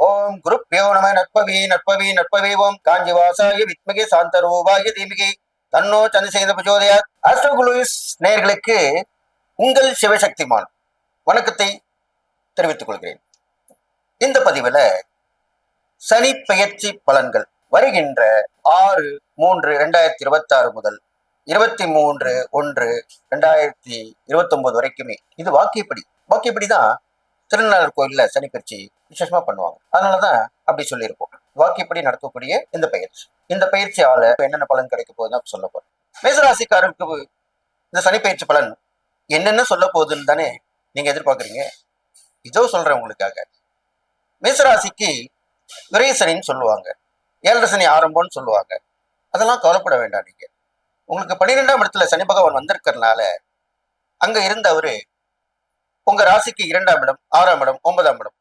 ஓம் குருப்பியோ நம நற்பவி நட்பவே நற்பவி ஓம் வித்மகே வித்மகி சாந்தரூபாய தீமிகி தன்னோ சந்திரசேகர பிரச்சோதயா ஆஸ்ட்ரோகுலுஸ் நேயர்களுக்கு உங்கள் சிவசக்திமான் வணக்கத்தை தெரிவித்துக் கொள்கிறேன். இந்த பதிவுல சனி பெயர்ச்சி பலன்கள் வருகின்ற ஆறு மூன்று இரண்டாயிரத்தி இருபத்தி ஆறு முதல் இருபத்தி மூன்று ஒன்று ரெண்டாயிரத்தி இருபத்தி ஒன்பது வரைக்குமே. இது வாக்கியப்படி. வாக்கியப்படி தான் திருநள்ளாறு கோயில்ல சனி விசேஷமா பண்ணுவாங்க. அதனாலதான் அப்படி சொல்லியிருக்கோம் வாக்கியப்படி நடக்கக்கூடிய இந்த பயிற்சி. இந்த பயிற்சியால என்னென்ன பலன் கிடைக்க போகுதுன்னு சொல்ல போறோம். மேசராசிக்காரருக்கு இந்த சனி பயிற்சி பலன் என்னென்ன சொல்ல போகுதுன்னு தானே நீங்க எதிர்பார்க்குறீங்க? இதோ சொல்றேன் உங்களுக்காக. மேசராசிக்கு விரைசனின்னு சொல்லுவாங்க. ஏழரை சனி ஆரம்பம்னு சொல்லுவாங்க. அதெல்லாம் கவலைப்பட வேண்டாம் நீங்க. உங்களுக்கு பன்னிரெண்டாம் இடத்துல சனி பகவான் வந்திருக்கிறதுனால அங்க இருந்தவரு உங்க ராசிக்கு இரண்டாம் இடம் ஆறாம் இடம் ஒன்பதாம் இடம்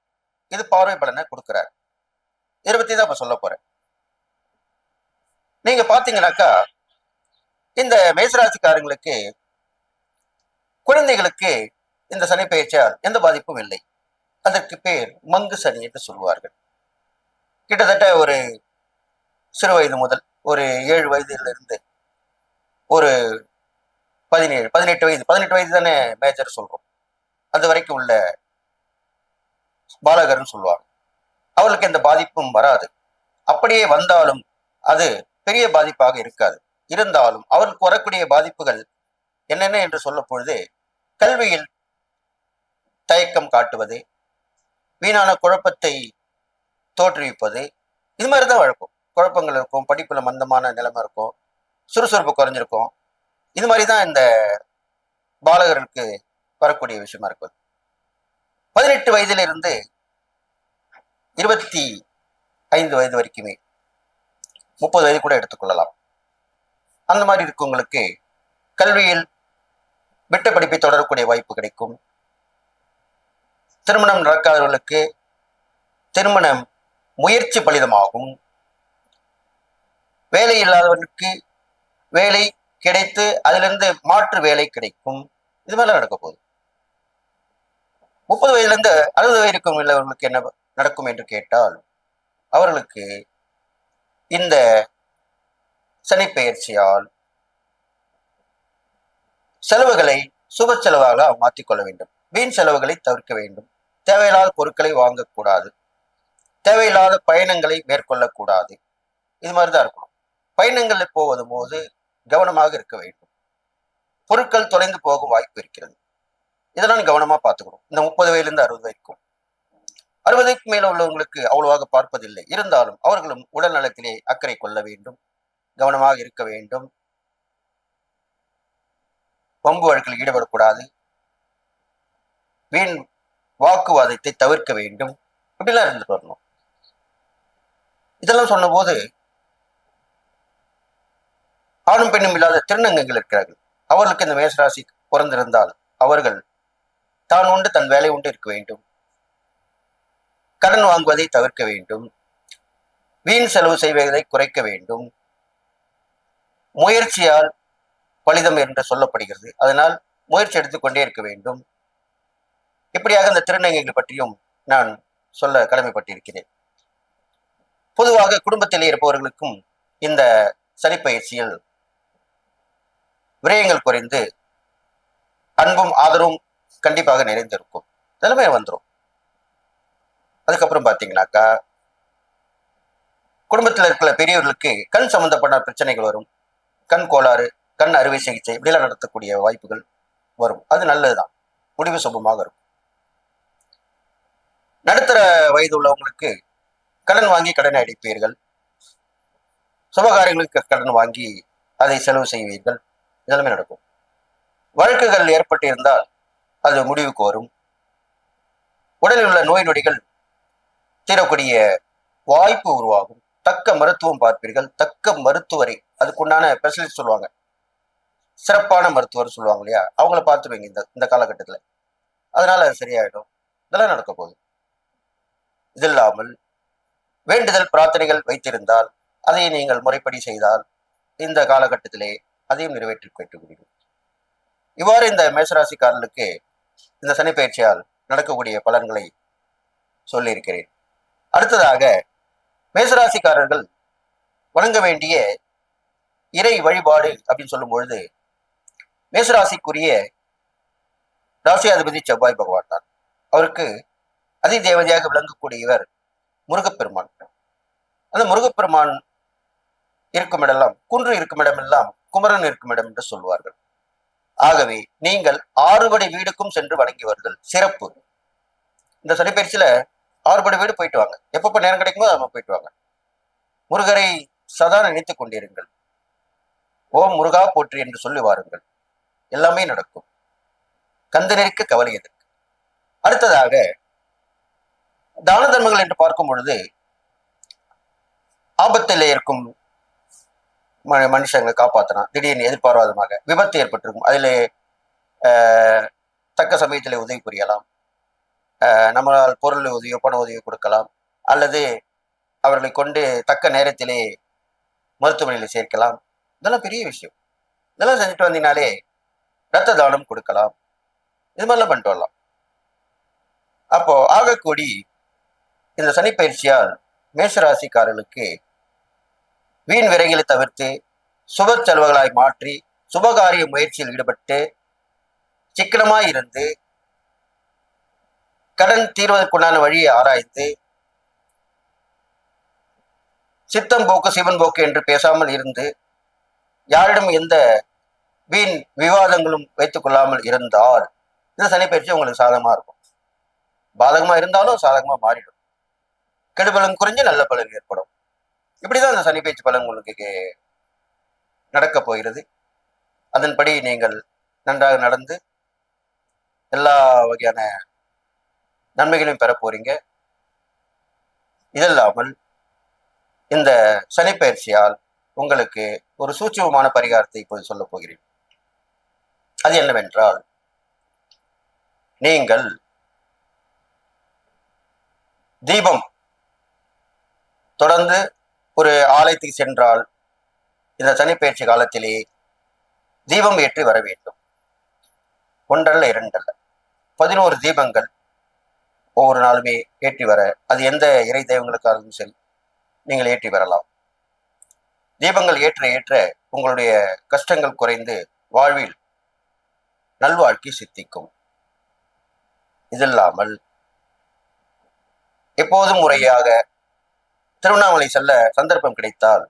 இது பார்வை பலனை கொடுக்கிறார். இதை பத்தி தான் இப்ப சொல்ல போறேன். நீங்க பாத்தீங்கன்னாக்கா இந்த மேசராசிக்காரங்களுக்கு குழந்தைகளுக்கு இந்த சனி பெயர்ச்சியால் எந்த பாதிப்பும் இல்லை. அதற்கு பேர் மங்கு சனி என்று சொல்வார்கள் கிட்டத்தட்ட ஒரு சிறு வயது முதல் ஒரு ஏழு வயதிலிருந்து ஒரு பதினேழு பதினெட்டு வயது பதினெட்டு வயது தானே மேஜர் சொல்றோம். அது வரைக்கும் உள்ள பாலகர்னு சொல்லுவாங்க. அவர்களுக்கு எந்த பாதிப்பும் வராது. அப்படியே வந்தாலும் அது பெரிய பாதிப்பாக இருக்காது. இருந்தாலும் அவர்களுக்கு வரக்கூடிய பாதிப்புகள் என்னென்ன என்று சொல்ல பொழுது கல்வியில் தயக்கம் காட்டுவது வீணான குழப்பத்தை தோற்றுவிப்பது இது மாதிரி தான் வழக்கம். குழப்பங்கள் இருக்கும் படிப்புல மந்தமான நிலைமை இருக்கும் சுறுசுறுப்பு குறைஞ்சிருக்கும். இது மாதிரி தான் இந்த பாலகர்களுக்கு வரக்கூடிய விஷயமா இருக்குது. பதினெட்டு வயதிலிருந்து இருபத்தி ஐந்து வயது வரைக்குமே முப்பது வயது கூட எடுத்துக்கொள்ளலாம். அந்த மாதிரி இருக்கவங்களுக்கு கல்வியில் விட்ட படிப்பை தொடரக்கூடிய வாய்ப்பு கிடைக்கும். திருமணம் நடக்காதவர்களுக்கு திருமணம் முயற்சி பலிதமாகும். வேலை இல்லாதவர்களுக்கு வேலை கிடைத்து அதிலிருந்து மாற்று வேலை கிடைக்கும். இது மாதிரிலாம் நடக்க போகுது. முப்பது வயதுலேருந்து அறுபது வயதுக்கும் உள்ளவர்களுக்கு என்ன நடக்கும் என்று கேட்டால் அவர்களுக்கு இந்த சனிப்பெயர்ச்சியால் செலவுகளை சுப செலவாக மாற்றிக்கொள்ள வேண்டும். வீண் செலவுகளை தவிர்க்க வேண்டும். தேவையில்லாத பொருட்களை வாங்கக்கூடாது. தேவையில்லாத பயணங்களை மேற்கொள்ளக்கூடாது. இது மாதிரி தான் இருக்கணும். பயணங்களில் போவது போது கவனமாக இருக்க வேண்டும். பொருட்கள் தொலைந்து போகும் வாய்ப்பு இருக்கிறது. இதெல்லாம் கவனமா பார்த்துக்கணும். இந்த முப்பது வயதுலேருந்து அறுபது வரைக்கும். அறுபதுக்கு மேல உள்ளவங்களுக்கு அவ்வளவாக பார்ப்பதில்லை. இருந்தாலும் அவர்களும் உடல் நலத்திலே அக்கறை கொள்ள வேண்டும். கவனமாக இருக்க வேண்டும். வம்பு வழக்கில் ஈடுபடக்கூடாது. வீண் வாக்குவாதத்தை தவிர்க்க வேண்டும். இப்படிலாம் இருந்துட்டு வரணும். இதெல்லாம் சொன்னபோது ஆணும் பெண்ணும் இல்லாத திருநங்கைகள் இருக்கிறார்கள். அவர்களுக்கு இந்த மேசராசி பிறந்திருந்தால் அவர்கள் தான் உண்டு தன் வேலை உண்டு இருக்க வேண்டும். கடன் வாங்குவதை தவிர்க்க வேண்டும். வீண் செலவு செய்வதை குறைக்க வேண்டும். முயற்சியால் பலிதம் என்று சொல்லப்படுகிறது. அதனால் முயற்சி எடுத்துக்கொண்டே இருக்க வேண்டும். இப்படியாக இந்த திருநங்கைகள் பற்றியும் நான் சொல்ல கடமைப்பட்டிருக்கிறேன். பொதுவாக குடும்பத்தில் இருப்பவர்களுக்கும் இந்த சனிப்பயிற்சியில் விரயங்கள் குறைந்து அன்பும் ஆதரவும் கண்டிப்பாக நிறைந்திருக்கும். நிலைமை வந்துடும் அதுக்கப்புறம் பார்த்தீங்கன்னாக்கா குடும்பத்தில் இருக்கிற பெரியவர்களுக்கு கண் சம்பந்தப்பட்ட பிரச்சனைகள் வரும். கண் கோளாறு கண் அறுவை சிகிச்சை இப்படிலாம் நடத்தக்கூடிய வாய்ப்புகள் வரும். அது நல்லதுதான். முடிவு சுபமாக இருக்கும். நடுத்தர வயது உள்ளவங்களுக்கு கடன் வாங்கி கடனை அடிப்பீர்கள். சுபகாரியங்களுக்கு கடன் வாங்கி அதை செலவு செய்வீர்கள். இதெல்லாமே நடக்கும். வழக்குகள் ஏற்பட்டு இருந்தால் அது முடிவுக்கு வரும் உடலில் உள்ள நோய் நொடிகள் தீரக்கூடிய வாய்ப்பு உருவாகும். தக்க மருத்துவம் பார்ப்பீர்கள். தக்க மருத்துவரை அதுக்குண்டான ஸ்பெஷலிஸ்ட் சொல்லுவாங்க. சிறப்பான மருத்துவர் சொல்லுவாங்க இல்லையா? அவங்கள பார்த்துருவீங்க இந்த இந்த காலகட்டத்தில். அதனால அது சரியாயிடும். இதெல்லாம் நடக்க போகுது. இது இல்லாமல் வேண்டுதல் பிரார்த்தனைகள் வைத்திருந்தால் அதை நீங்கள் முறைப்படி செய்தால் இந்த காலகட்டத்திலே அதையும் நிறைவேற்றி பெற்று இவ்வாறு இந்த மேசராசிக்காரர்களுக்கு இந்த சனி பயிற்சியால் நடக்கக்கூடிய பலன்களை சொல்லியிருக்கிறேன். அடுத்ததாக மேசராசிக்காரர்கள் வணங்க வேண்டிய இறை வழிபாடு அப்படின்னு சொல்லும் பொழுது மேசராசிக்குரிய ராசியாதிபதி செவ்வாய் பகவான் தான். அவருக்கு அதி தேவதையாக விளங்கக்கூடியவர் முருகப்பெருமான். அந்த முருகப்பெருமான் இருக்கும் குன்று இருக்குமிடமெல்லாம் குமரன் இருக்குமிடம் என்று சொல்வார்கள் ஆகவே நீங்கள் ஆறுபடை வீடுக்கும் சென்று வணங்கியவர்கள் சிறப்பு. இந்த சனிப்பயிற்சியில ஆறுபடை வீடு போயிட்டு வாங்க. எப்பப்ப நேரம் கிடைக்குமோ நம்ம போயிட்டு வாங்க. முருகரை சதா நினைத்துக் கொண்டிருங்கள். ஓம் முருகா போற்றி என்று சொல்லி வாருங்கள். எல்லாமே நடக்கும். கந்தனருக்கு கவலை எதற்கு? அடுத்ததாக தான தர்மங்கள் என்று பார்க்கும் பொழுது ஆபத்தில் இருக்கும் மனுஷங்களை காப்பாற்றலாம் திடீர்னு எதிர்பாராதமாக விபத்து ஏற்பட்டிருக்கும். அதில் தக்க சமயத்தில் உதவி புரியலாம். நம்மளால் பொருள் உதவியோ பண உதவியோ கொடுக்கலாம். அல்லது அவர்களை கொண்டு தக்க நேரத்திலே மருத்துவமனையில் சேர்க்கலாம். இதெல்லாம் பெரிய விஷயம். இதெல்லாம் செஞ்சுட்டு வந்தீங்கனாலே ரத்த தானம் கொடுக்கலாம். இது மாதிரிலாம் பண்ணிட்டு வரலாம். அப்போ ஆகக்கூடி இந்த சனிப்பயிற்சியால் மேஷராசிக்காரர்களுக்கு வீண் விரைகளை தவிர்த்து சுப செலவுகளாய் மாற்றி சுபகாரிய முயற்சியில் ஈடுபட்டு சிக்கனமாய் இருந்து கடன் தீர்வதற்குண்டான வழியை ஆராய்ந்து சித்தம் போக்கு சிவன் போக்கு என்று பேசாமல் இருந்து யாரிடம் எந்த வீண் விவாதங்களும் வைத்துக் கொள்ளாமல் இருந்தால் இந்த சனிப்பயிற்சி உங்களுக்கு சாதகமா இருக்கும். பாதகமா இருந்தாலும் சாதகமா மாறிடும். கெடுபலம் குறைஞ்சு நல்ல பலன் ஏற்படும். இப்படிதான் இந்த பேச்சு பலன் உங்களுக்கு நடக்க போகிறது. அதன்படி நீங்கள் நன்றாக நடந்து எல்லா வகையான நன்மைகளையும் பெற போறீங்க. இதல்லாமல் இந்த சனிப்பயிற்சியால் உங்களுக்கு ஒரு சூட்சமமான பரிகாரத்தை இப்போது சொல்ல போகிறேன். அது என்னவென்றால் நீங்கள் தீபம் தொடர்ந்து ஒரு ஆலயத்துக்கு சென்றால் இந்த சனிப்பயிற்சி காலத்திலே தீபம் ஏற்றி வர வேண்டும். ஒன்றல்ல இரண்டல்ல. பதினோரு தீபங்கள் ஒவ்வொரு நாளுமே ஏற்றி வர அது எந்த இறை தெய்வங்களுக்காகவும் சரி நீங்கள் ஏற்றி வரலாம். தீபங்கள் ஏற்ற ஏற்ற உங்களுடைய கஷ்டங்கள் குறைந்து வாழ்வில் நல்வாழ்க்கை சித்திக்கும். இதில்லாமல் எப்போதும் முறையாக திருவண்ணாமலை செல்ல சந்தர்ப்பம் கிடைத்தால்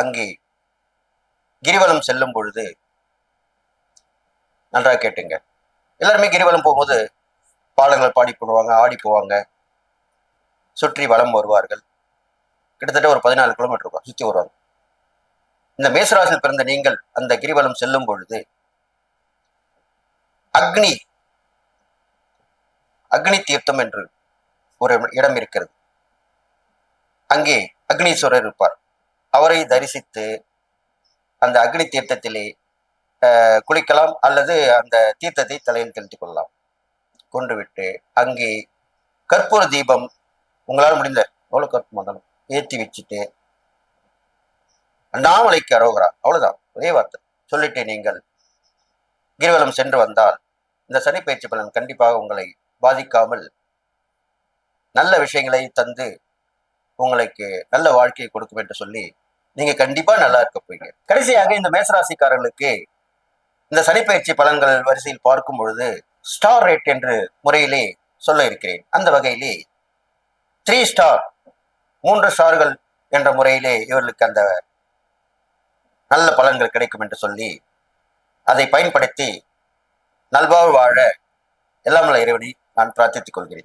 அங்கே கிரிவலம் செல்லும் பொழுது நன்றாக கேட்டுங்க. எல்லாருமே கிரிவலம் போகும்போது பாடங்கள் பாடி போடுவாங்க ஆடி போவாங்க. சுற்றி வலம் வருவார்கள். கிட்டத்தட்ட ஒரு பதினாலு கிலோமீட்டர் இருக்கும் சுற்றி வருவாங்க. இந்த மேசராசில் பிறந்த நீங்கள் அந்த கிரிவலம் செல்லும் பொழுது அக்னி அக்னி தீர்த்தம் என்று ஒரு இடம் இருக்கிறது. அங்கே அக்னீஸ்வரர் இருப்பார். அவரை தரிசித்து அந்த அக்னி தீர்த்தத்திலே குளிக்கலாம் அல்லது அந்த தீர்த்தத்தை தலையில் தெளித்துக் கொள்ளலாம். கொண்டு விட்டு அங்கே கற்பூர தீபம் உங்களால் முடிந்த எவ்வளவு கற்பூரம் வந்தாலும் ஏற்றி வச்சுட்டு அண்ணாமலைக்கு அரோகரா அவ்வளவுதான். ஒரே வார்த்தை. சொல்லிட்டு நீங்கள் கிரிவலம் சென்று வந்தால் இந்த சனி பயிற்சி பலன் கண்டிப்பாக உங்களை பாதிக்காமல் நல்ல விஷயங்களை தந்து உங்களுக்கு நல்ல வாழ்க்கையை கொடுக்கும் என்று சொல்லி நீங்க கண்டிப்பா நல்லா இருக்க போறீங்க. கடைசியாக இந்த மேசராசிக்காரர்களுக்கு இந்த சனிப்பயிற்சி பலன்கள் வரிசையில் பார்க்கும் பொழுது ஸ்டார் ரேட் என்று முறையிலே சொல்ல இருக்கிறேன். அந்த வகையிலே த்ரீ ஸ்டார் மூன்று ஸ்டார்கள் என்ற முறையிலே இவர்களுக்கு அந்த நல்ல பலன்கள் கிடைக்கும் என்று சொல்லி அதை பயன்படுத்தி நல்வாழ்வு வாழ எல்லாம் இறைவனை நான் பிரார்த்தித்துக் கொள்கிறேன்.